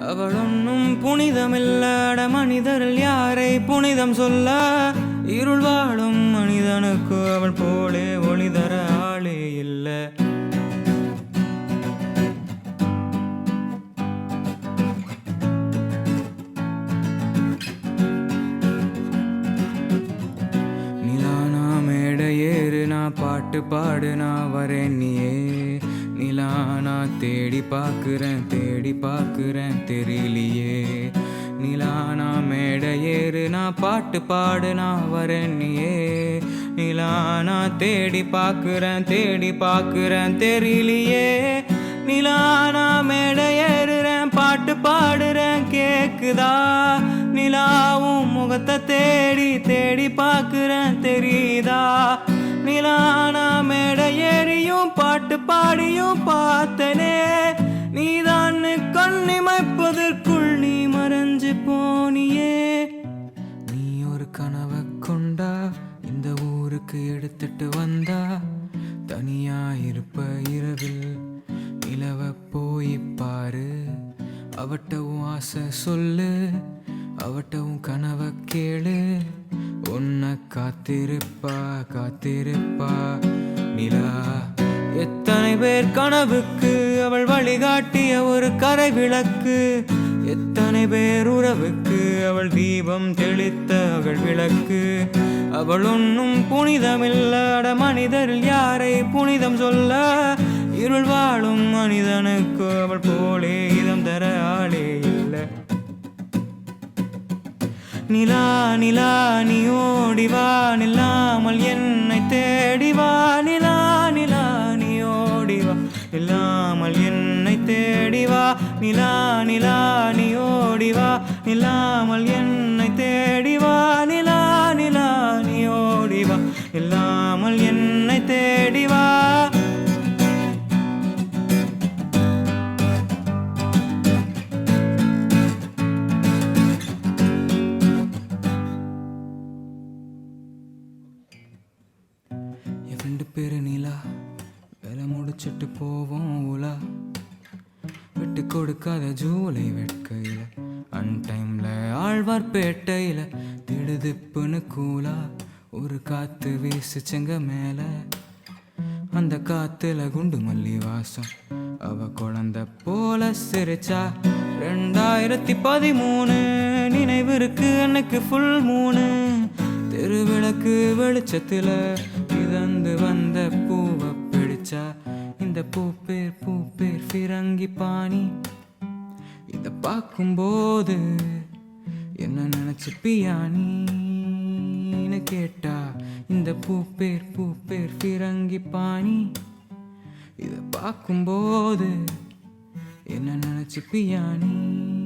அவள் ஒன்னும் புனிதமில்லாட மனிதரில் யாரை புனிதம் சொல்ல? இருள் வாழும் மனிதனுக்கு அவள் போலே ஒளி தர ஆளே இல்லை. நிலானா மேடையேறு நான் பாட்டு பாடு நான் வரேன் நீயே. நிலானா தேடி பார்க்குறேன் தேடி பார்க்குறேன் தெரியலையே. நிலானா மேடை ஏறு நான் பாட்டு பாடு நான் வரேன் நிலா நிலானா தேடி பார்க்குறேன் தேடி பார்க்குறேன் தெரியலையே. நிலானா மேடை ஏறுறேன் பாட்டு பாடுறேன் கேக்குதா? நிலாவும் முகத்தை தேடி தேடி பார்க்குறேன் தெரியுதா? நிலானா மேடை பாடியும் பாட்டு பாடியும் பார்த்தனே. நீதான் கண்ணிமைப்பதற்குள் நீ மறைஞ்சு போனியே. நீ ஒரு கனவை கொண்டா இந்த ஊருக்கு எடுத்துட்டு வந்தா. தனியா இருப்ப இரவில் நிலவ போய் பாரு. அவட்டவும் ஆசை சொல்லு அவட்டவும் கனவை கேளு. உன்னை காத்திருப்பா காத்திருப்பா நிலா. எத்தனை பேர் கனவுக்கு அவள் வழிகாட்டிய ஒரு கரை விளக்கு எத்தனை பேர் உறவுக்கு அவள் தீபம் தெளித்த அவள் விளக்கு? அவள் ஒன்னும் புனிதமில்லாட மனிதரில் யாரை புனிதம் சொல்ல? இருள் வாழும் மனிதனுக்கு அவள் போலே இதம் தர ஆளே இல்லை. நிலா நிலா நீ ஓடிவா நில்லாமல் என்னை நில்லாமல் என்னை தேடி வா. நிலா நிலா நீ ஓடி வா. நில்லாமல் என்னை தேடி வா. நிலா நிலா நீ ஓடி வா. இல்லாமல் என்னை தேடி வா. ரெண்டு பேரு நிலா. வேலை முடிச்சிட்டு போவோம் உலா விட்டு கொடுக்காத ஜூலை வெட்கையில் அன்டைமில் ஆழ்வார் பேட்டையில் திடுதிப்புன்னு கூலா. ஒரு காற்று வீசுச்சுங்க மேலே. அந்த காத்துல குண்டு மல்லி வாசம் அவ குழந்த போல சிரிச்சா. ரெண்டாயிரத்தி பதிமூணு நினைவு இருக்கு எனக்கு ஃபுல் மூணு தெருவிளக்கு வெளிச்சத்துல மிதந்து பூப்பேர் பூப்பேர் ஃபிரங்கி பாணி. இத பார்க்கும்போது என்ன நினைச்சு பியானின்னு கேட்டா இந்த பூப்பேர் பூப்பேர் ஃபிரங்கி பாணி. இத பார்க்கும்போது என்ன நினைச்சு பியானி?